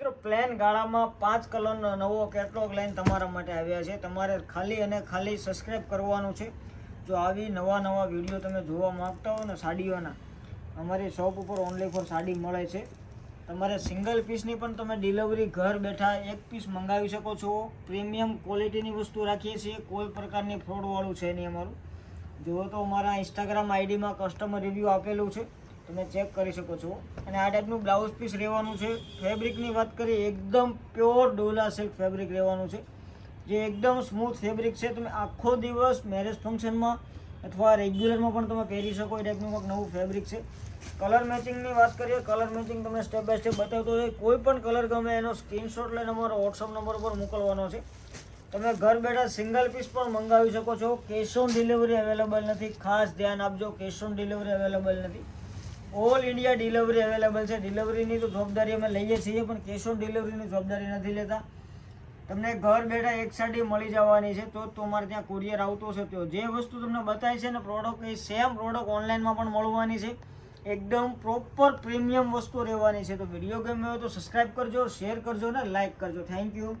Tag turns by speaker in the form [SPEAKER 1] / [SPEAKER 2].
[SPEAKER 1] મિત્રો પ્લેન ગાળામાં પાંચ કલરનો નવો કેટલોગ લાઈન તમારા માટે આવ્યા છે. તમારે ખાલી અને ખાલી સબસ્ક્રાઇબ કરવાનું છે. જો આવી નવા નવા વીડિયો તમે જોવા માગતા હો ને સાડીઓના, અમારી શોપ ઉપર ઓનલી ફોર સાડી મળે છે. તમારે સિંગલ પીસની પણ તમે ડિલિવરી ઘર બેઠા એક પીસ મંગાવી શકો છો. પ્રીમિયમ ક્વોલિટીની વસ્તુ રાખીએ છીએ. કોઈ પ્રકારની ફ્રોડવાળું છે નહીં અમારું. જુઓ તો અમારા ઇન્સ્ટાગ્રામ આઈડીમાં કસ્ટમર રિવ્યૂ આપેલું છે. તમે ચેક કરી શકો છો. અને આ ટાઈપનું બ્લાઉઝ પીસ રહેવાનું છે. ફેબ્રિકની વાત કરીએ, એકદમ પ્યોર ડોલા સિલ્ક ફેબ્રિક રહેવાનું છે. જે એકદમ સ્મૂથ ફેબ્રિક છે. તમે આખો દિવસ મેરેજ ફંક્શનમાં અથવા રેગ્યુલરમાં પણ તમે પહેરી શકો એ ટાઈપનું કંઈક નવું ફેબ્રિક છે. કલર મેચિંગની વાત કરીએ કલર મેચિંગ તમને સ્ટેપ બાય સ્ટેપ બતાવતો હોય કોઈ પણ કલર ગમે એનો સ્ક્રીનશોટ લઈને અમારો વોટ્સઅપ નંબર પર મોકલવાનો છે. તમે ઘર બેઠા સિંગલ પીસ પણ મંગાવી શકો છો. કેશ ઓન ડિલિવરી અવેલેબલ નથી. ખાસ ધ્યાન આપજો કેશ ઓન ડિલિવરી અવેલેબલ નથી. ઓલ ઇન્ડિયા ડિલિવરી અવેલેબલ છે. ડિલિવરીની તો જવાબદારી અમે લઈએ છીએ, પણ કેશ ઓન ડિલિવરીની જવાબદારી નથી લેતા. તમને ઘર બેઠા એક સાડી મળી જવાની છે, તો તમારે ત્યાં કુરિયર આવતો છે તો જે વસ્તુ તમને બતાવી છે ને પ્રોડક્ટ એ સેમ પ્રોડક્ટ ઓનલાઈનમાં પણ મળવાની છે. એકદમ પ્રોપર પ્રીમિયમ વસ્તુ રહેવાની છે. તો વીડિયો ગમ્યો હોય તો સબસ્ક્રાઈબ કરજો શેર કરજો ને લાઈક કરજો. Thank you